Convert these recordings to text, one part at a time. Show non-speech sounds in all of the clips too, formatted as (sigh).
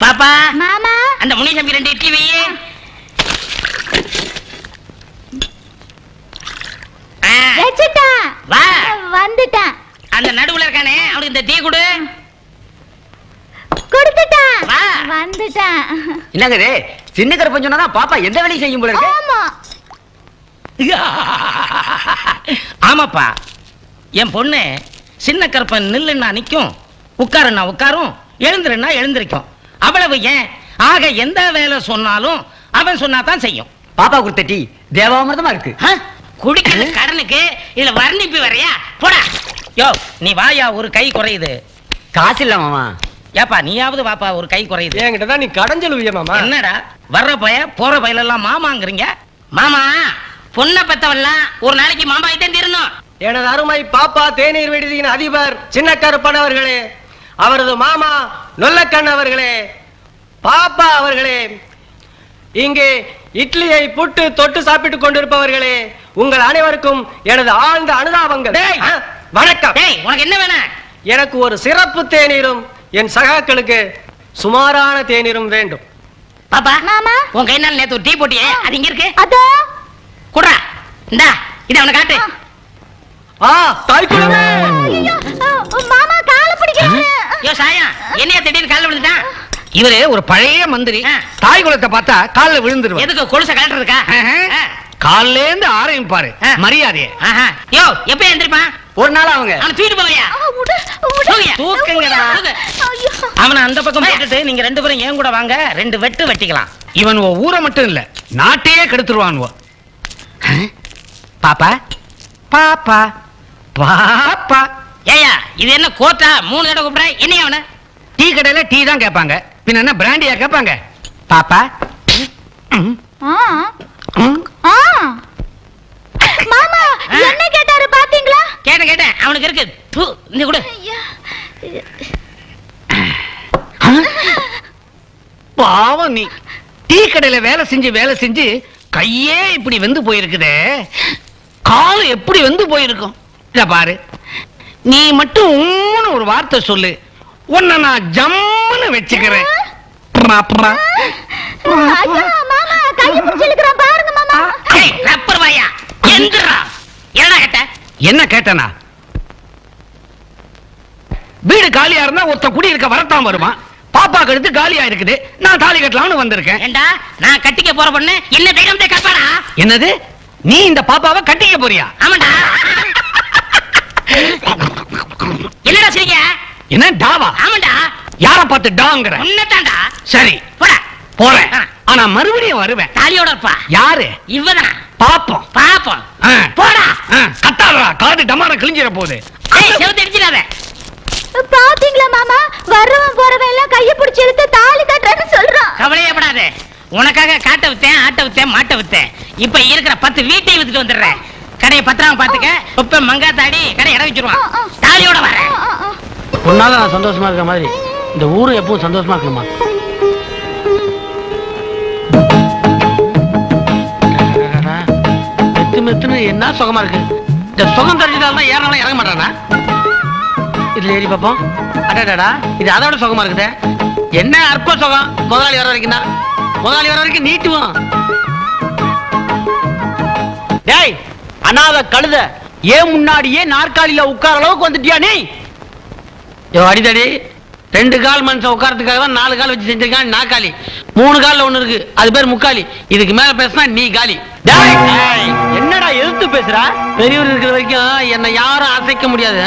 பாப்பா மாமா. அந்த முனிசாமி ரெண்டு இட்லி வெய்யு ஆ, வச்சுட்டான். வா. வந்துட்டான். அந்த நடுவுல இருக்கானே அவனுக்கு இந்த டீ கொடு. கொடுத்துட்டான். வா. வந்துட்டான். என்னங்க இது சின்ன கருப்பன் சொன்னா பாப்பா எந்த வேலையும் செய்யும் போல இருக்கு. ஆமா. ஆமாப்பா. என் பொண்ணு சின்ன கருப்பன் நில்லுன்னா நிக்கும் உட்காருன்னா உட்காரும் எழுந்துருன்னா எழுந்திருக்கும். அவ்வளவு ஏன்? ஆக எந்த வேலை சொன்னாலும் அவன் சொன்னா தான் செய்யும். பாப்பா கொடுத்த டீ தேவாமிர்தமா இருக்கு. ஆ? குடிக்கிறது கடனுக்கு இதுல வர்ணிப்பு வரையா? போடா. யோ நீ வாயா ஒரு கை குறையுது. காசு இல்ல மாமா. ஏப்பா நீயாவது வாப்பா ஒரு கை குறையுது. என்கிட்ட தான் நீ கடைஞ்சலுவிய மாமா. என்னடா வர்ற பய போற பயில எல்லாம் மாமாங்கிறீங்க? மாமா பொண்ணை பெத்தவெல்லாம் ஒரு நாளைக்கு மாமா கிட்டே தீரணும். எனது அருமை பாப்பா தேநீர் விடுதியின் அதிபர் சின்ன கருப்பன் அவர்களே. அவரது மாமா நொல்லக்கண் அவர்களே. பாப்பா அவர்களே இங்கே இட்லியை புட்டு தொட்டு சாப்பிட்டுக் கொண்டிருப்பவர்களே உங்கள் அனைவருக்கும் எனது ஆழ்ந்த அனுதாபங்கள். வணக்கம். உனக்கு என்ன வேணும் எனக்கு ஒரு சிறப்பு தேநீரும் என் சகாக்களுக்கு சுமாரான தேநீரும் வேண்டும். பாப்பா மாமா. உன் கை நாள் நேத்து ஒரு டீ போட்டியே அது இங்க இருக்கு. அதோ. குடுறா இந்தா இத அவனை காட்டு. ஆ. தாய் குழந்தை. ஐயோ, மாமா கால பிடிக்கிறாரு. யோ சாயா என்னைய திடீர்னு கால்ல விழுந்துட்டான்? இவரு ஒரு பழைய மந்திரி. தாய் குலத்தை பார்த்தா கால்ல விழுந்துருவார். எதுக்கு கொலுச கலட்டுறதுக்கா. கால்ல இருந்து ஆரம்பிப்பாரு. மரியாதைய. ஆஹா. யோ எப்ப எந்திரிப்பான் ஒரு நாள் அவங்க அவனை தூக்கிட்டு போவையா தூக்குங்கடா. அவனை அந்த பக்கம் போட்டுட்டு நீங்க ரெண்டு பேரும் ஏன் கூட வாங்க ரெண்டு வெட்டு வெட்டிக்கலாம். இவன் உன் ஊரை மட்டும் இல்ல நாட்டையே கெடுத்துருவான் உன். ஆ? பாப்பா. பாப்பா. பாப்பா. ஏயா இது என்ன கோட்டா மூணு தடவை கூப்பிடுற? என்னையா அவனை? டீ கடையில டீ தான் கேட்பாங்க. பின்ன என்ன பிராண்டியா கேட்பாங்க பாப்பா. மாமா. என்ன கேட்டாரு பாத்தீங்களா? கேட்டேன் கேட்டேன். அவனுக்கு இருக்கு. தூ இந்த கொடு. பாவம் நீ. டீ கடையில வேலை செஞ்சு வேலை செஞ்சு கையே இப்படி வெந்து போயிருக்குதே. கால் எப்படி வெந்து போயிருக்கும்? இத பாரு. நீ மட்டும் ஒரு வார்த்தை சொல்லு. உன்னை நான் ஜம்முன்னு வச்சுக்கிறேன். என்ன கேட்டனா? வீடு காலியா இருந்தா ஒருத்த குடி இருக்க வரத்தான் வருமா பாப்பா கழுத்து காலியா இருக்குது. நான் தாலி கட்டலாம்னு வந்திருக்கேன். ஏண்டா நான் கட்டிக்க போற பொண்ணு என்ன தைரியம் கற்பாடா என்னது? நீ இந்த பாப்பாவை கட்டிக்க போறியா? ஆமாண்டா. (laughs) என்னடா சிரிக்க என்ன டாவா? ஆமாண்டா. யார பார்த்து டாங்கிற? உன்னதாண்டா சரி போடா. போறேன். ஆனா மறுபடியும் வருவேன். தாலியோட இருப்பா யாரு? இவதான் பாப்போம். பாப்போம். போடா. ஆ, கத்தாதடா. காது டமார கிழிஞ்சிட போகுது ஏய் செவுத்து அடிச்சிடாத பாத்தீங்களா மாமா? வர்றவன் போறவன் எல்லாம் கையை பிடிச்சு இழுத்து தாலி கட்டுறேன்னு சொல்றான். கவலையப்படாத உனக்காக காட்ட வித்தேன் ஆட்ட வித்தேன் மாட்ட வித்தேன். இப்ப இருக்கிற பத்து வீட்டையும் வித்துட்டு வந்துடுறேன். கடையை பத்திரம் பாத்துக்க இப்ப மங்காத்தாடி கடை இடம் வச்சிருவான். தாலியோட ஆ. உன்னால நான் சந்தோஷமா இருக்க மாதிரி இந்த ஊரும் எப்பவும் சந்தோஷமா இருக்கணுமா? மெத்து மெத்துன்னு என்ன சுகமா இருக்கு? இந்த சுகம் தெரிஞ்சுதான் ஏறனாலும் இறங்க மாட்டானா? இதுல ஏறி பார்ப்போம் அடாடாடா இது அதோட சுகமா இருக்குதே. என்ன அற்ப சுகம்? முதலாளி வர வரைக்கும் தான். முதலாளி வர வரைக்கும் நீட்டுவோம். டேய் அனாத கழுத ஏன் முன்னாடியே நாற்காலியில உட்கார அளவுக்கு வந்துட்டியா நீ? அடிதடி. ரெண்டு கால் மனுஷன் உட்காரத்துக்காக தான் நாலு கால் வச்சு செஞ்சிருக்கான் நாக்காளி மூணு கால்ல ஒண்ணு இருக்கு அது பேர் முக்காலி. இதுக்கு மேல பேசினா நீ காலி. என்னடா எதிர்த்து பேசுற? பெரியவர் இருக்கிற வரைக்கும் என்னை யாரும் அசைக்க முடியாது.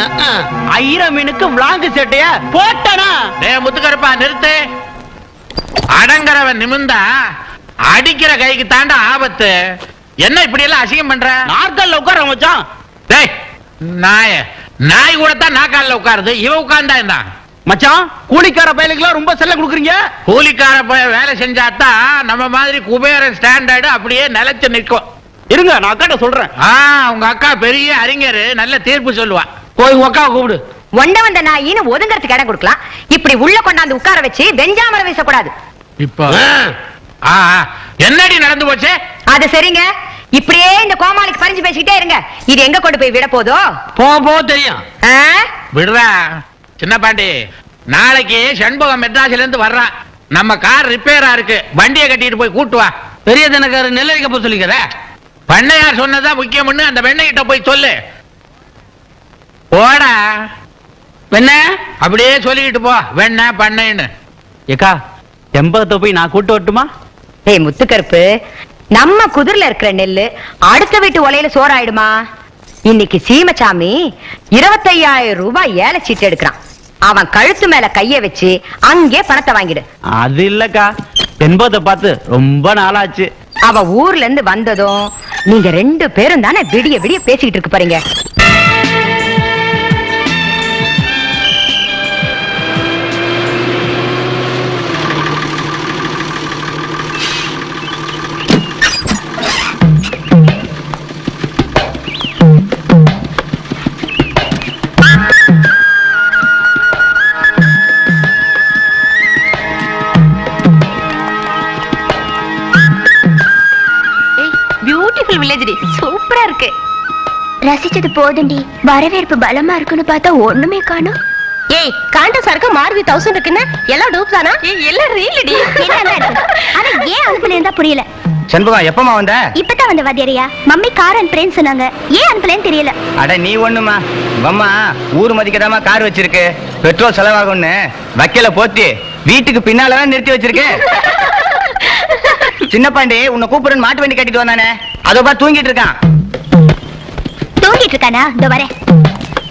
ஐர மீனுக்கு விளாங்கு சட்டைய? போட்டனா? டேய் முத்துக்கருப்பா நிறுத்து. அடங்கறவன் நிமிந்தா அடிக்கிற கைக்கு தாண்டா ஆபத்து. என்ன இப்படி எல்லாம் அசிங்கம் பண்ற? நாற்காலில் உட்கார மச்சான். டேய் நாய நாய் கூட தான் நாக்கால உட்காருது. இவ உட்கார்ந்தா இருந்தான் மச்சான் கூலிக்கார பயலுக்குலாம் ரொம்ப செல்ல கொடுக்குறீங்க? கூலிக்கார போய் வேலை செஞ்சாதான் நம்ம மாதிரி குபேரன் ஸ்டாண்டர்டு அப்படியே நிலைச்சு நிற்கும். இருங்க நான் அக்காட்ட சொல்றேன். ஆ உங்க அக்கா பெரிய அறிஞர் நல்ல தீர்ப்பு சொல்லுவா. போய் உங்க அக்காவை கூப்பிடு. ஒண்ட வந்த நாயின்னு ஒதுங்கறதுக்கு இடம் கொடுக்கலாம். இப்படி உள்ள கொண்டாந்து உட்கார வச்சு வெஞ்சாமரம் வீசக்கூடாது. இப்போ ஆ ஆ, என்னடி நடந்து போச்சு? அது சரிங்க. இப்படியே இந்த கோமாளிக்கு பறிஞ்சு பேசிக்கிட்டே இருங்க. இது எங்க கொண்டு போய் விட போதோ? போ போ தெரியும். ஆ? விடுறா. சின்ன பாண்டி நாளைக்கு சண்முகம் மெட்ராஸ்ல இருந்து வர்றான் நம்ம கார் ரிப்பேரா இருக்கு. வண்டியை கட்டிட்டு போய் கூட்டு வா. பெரிய தனக்காரர் நெல்லரிக்க போய் சொல்லிக்கிறத பண்ணையார் சொன்னதா முக்கியம்னு அந்த வெண்ணைகிட்ட போய் சொல்லு. போடா. வெண்ண அப்படியே சொல்லிக்கிட்டு போ. வெண்ண பண்ணைன்னு. ஏக்கா எம்பகத்தை போய் நான் கூட்டு வரட்டுமா? ஏய் முத்துக்கருப்பு நம்ம குதிரைல இருக்கிற நெல்லு அடுத்த வீட்டு ஒலையில சோறாயிடுமா? இன்னைக்கு சீமச்சாமி இருபத்தையாயிரம் ரூபாய் ஏல சீட்டு எடுக்கிறான். அவன் கழுத்து மேல கைய வச்சு அங்கே பணத்தை வாங்கிடு. அது இல்லக்கா. எண்பதை பார்த்து ரொம்ப நாளாச்சு. அவ ஊர்ல இருந்து வந்ததும் நீங்க ரெண்டு பேரும் தானே விடிய விடிய பேசிக்கிட்டு இருக்கு பாருங்க பியூட்டிஃபுல் வில்லேஜ் சூப்பரா இருக்கு. ரசிச்சது போதுண்டி வரவேற்பு பலமா இருக்குன்னு பார்த்தா ஒண்ணுமே காணும். ஏய் காண்ட சரக்கு மாருதி தௌசண்ட் இருக்குன்னு? எல்லாம் டூப் தானா? எல்லாம் ரீல்டி ஆனா ஏன் அனுப்பலன்னு புரியல? செண்பகம் எப்பமா வந்த? இப்பதான் வந்த வாத்தியாரியா. மம்மி கார் அனுப்புறேன்னு சொன்னாங்க. ஏன் அனுப்பலன்னு தெரியல? அட நீ ஒண்ணுமா? அம்மா ஊர் மதிக்கதாமா கார் வச்சிருக்கு. பெட்ரோல் செலவாகும்னு. வக்கீல போத்தி வீட்டுக்கு பின்னாலதான் நிறுத்தி வச்சிருக்கு (laughs) சின்ன பாண்டி உன்னை கூப்பிடுன்னு மாட்டு வண்டி கட்டிட்டு வந்தானே. அதோ பா தூங்கிட்டு இருக்கான். தூங்கிட்டு இருக்கானா இந்த வரேன்.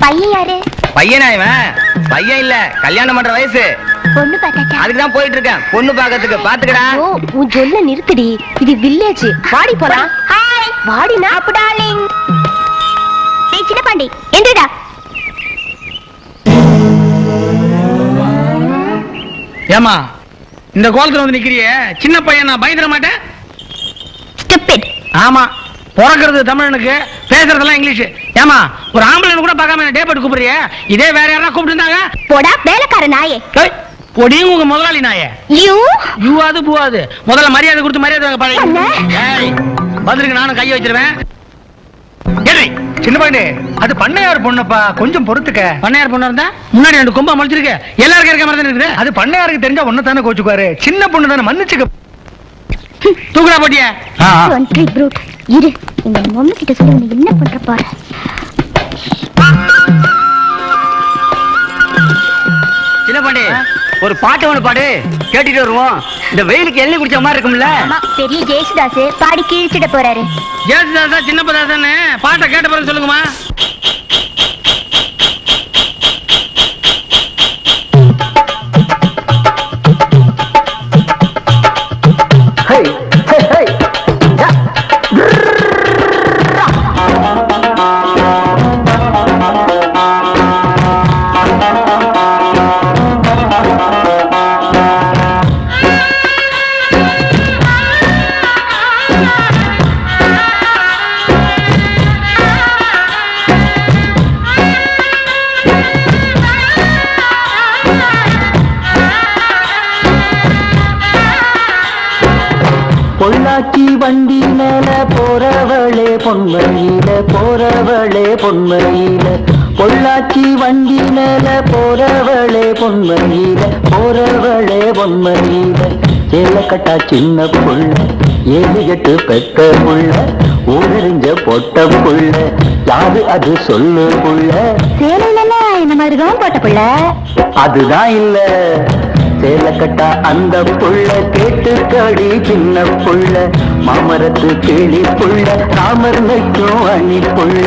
பையன் யாரு? பையனா இவன்? பையன் இல்ல கல்யாணம் பண்ற வயசு. பொண்ணு பார்த்தாச்சா? அதுக்கு தான் போயிட்டு இருக்கேன். பொண்ணு பாக்கிறதுக்கு பாத்துக்கடா ஓ உன் சொல்ல நிறுத்துடி. இது வில்லேஜ் வாடி போலாம். ஹாய் வாடினா? அப்பு டார்லிங் டேய் சின்ன பாண்டி எந்திரடா. ஏமா இந்த கோலத்துல வந்து நிக்கிறியே சின்ன பையன் நான் பயந்துட மாட்டேன். ஆமா பிறக்கிறது தமிழனுக்கு பேசுறதெல்லாம் இங்கிலீஷ். ஏமா ஒரு ஆம்பளை கூட பார்க்காம டே போட்டு கூப்பிடுறிய? இதே வேற யாரா கூப்பிட்டு இருந்தாங்க போடா வேலைக்கார நாயே. பொடியும் உங்க முதலாளி நாயே. யூ யூவாது பூவாது முதல்ல மரியாதை கொடுத்து மரியாதை பழகி. ஏய் பதிலுக்கு நானும் கையை வச்சிருவேன். சின்ன அது பண்ணையார் பொண்ணுப்பா. கொஞ்சம் பொறுத்துக்க. பண்ணையார் பொண்ணு இருந்தா? முன்னாடி ரெண்டு கொம்பா முளைச்சிருக்கு எல்லாருக்கும் இருக்க மாதிரி இருக்குது? அது பண்ணையாருக்கு தெரிஞ்சா ஒன்னு தானே கோச்சுக்குவாரு. சின்ன பொண்ணு தானே மன்னிச்சுக்க. தூக்குடா போட்டிய. இரு. இந்த மம்மி கிட்ட சொல்லி உன்னை என்ன பண்ற பாரு. சின்ன பாண்டி ஒரு பாட்டு ஒண்ணு பாடு. கேட்டுட்டு வருவோம். இந்த வெயிலுக்கு எண்ணெய் குடிச்ச மாதிரி இருக்கும்ல. அம்மா பெரிய ஜெயசுதாஸ் பாடி கீழ்ச்சிட போறாரு. ஜெயசுதாசா சின்ன பதாசான்னு பாட்டை கேட்ட பிறகு சொல்லுங்கம்மா. பொள்ளாச்சி வண்டி மேல போறவளே பொன்மையில போறவளே பொன்மையில. பொள்ளாச்சி வண்டி மேல போறவளே பொன்மையில போறவளே பொன்மையில. சேலக்கட்டா சின்ன புள்ள ஏழு எட்டு பெத்த புள்ள ஊரறிஞ்ச பொட்ட புள்ள. யாரு அது சொல்லு புள்ள? சேலையில இந்த மாதிரி தான் போட்ட பிள்ளை. அதுதான் இல்ல. சேலக்கட்டா அந்த புள்ள கேட்டு கடி சின்ன புள்ள. மாமரத்து கிளி புள்ள தாமர் வைக்கும் அணி புள்ள.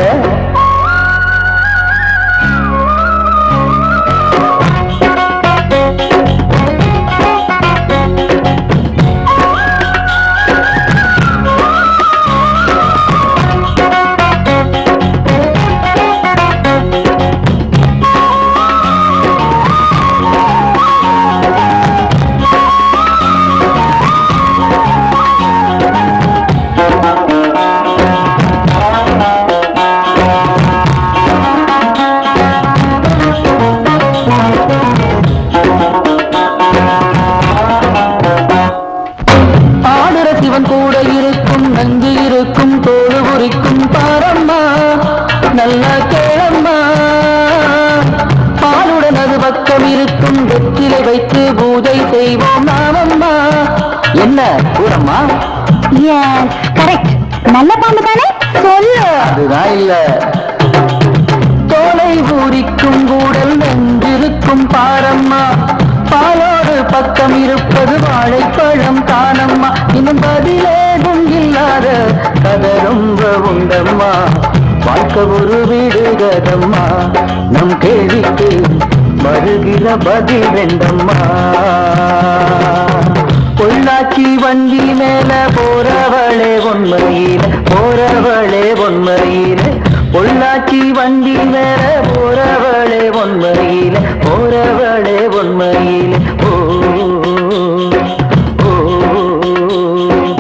இவன் கூட இருக்கும் நங்கு இருக்கும் தோடு உரிக்கும் பாரம்மா நல்லா கேளம்மா. பாலுடன் அது பக்கம் இருக்கும் வெற்றிலை வைத்து பூஜை செய்வோம் நாமம்மா. என்ன கூடம்மா? கரெக்ட் நல்ல பாம்பு தானே? சொல்லு. அதுதான் இல்ல. தோலை ஊரிக்கும் கூடல் நெஞ்சிருக்கும் பாரம்மா. பாலோடு பக்கம் இருப்பது வாழைப்பழம் தானம்மா. இன்னும் பதிலேதும் இல்லாத கதை ரொம்ப உண்டம்மா. வாழ்க்கை ஒரு வீடு கதம்மா நம் கேள்விக்கு வருகிற பதில் வேண்டம்மா. பொள்ளாச்சி வண்டி மேல போறவளே உண்மையில போறவளே உண்மையில பொள்ளாச்சி வண்டி மேல போறவளே உண்மையில அவளே உண்மையில.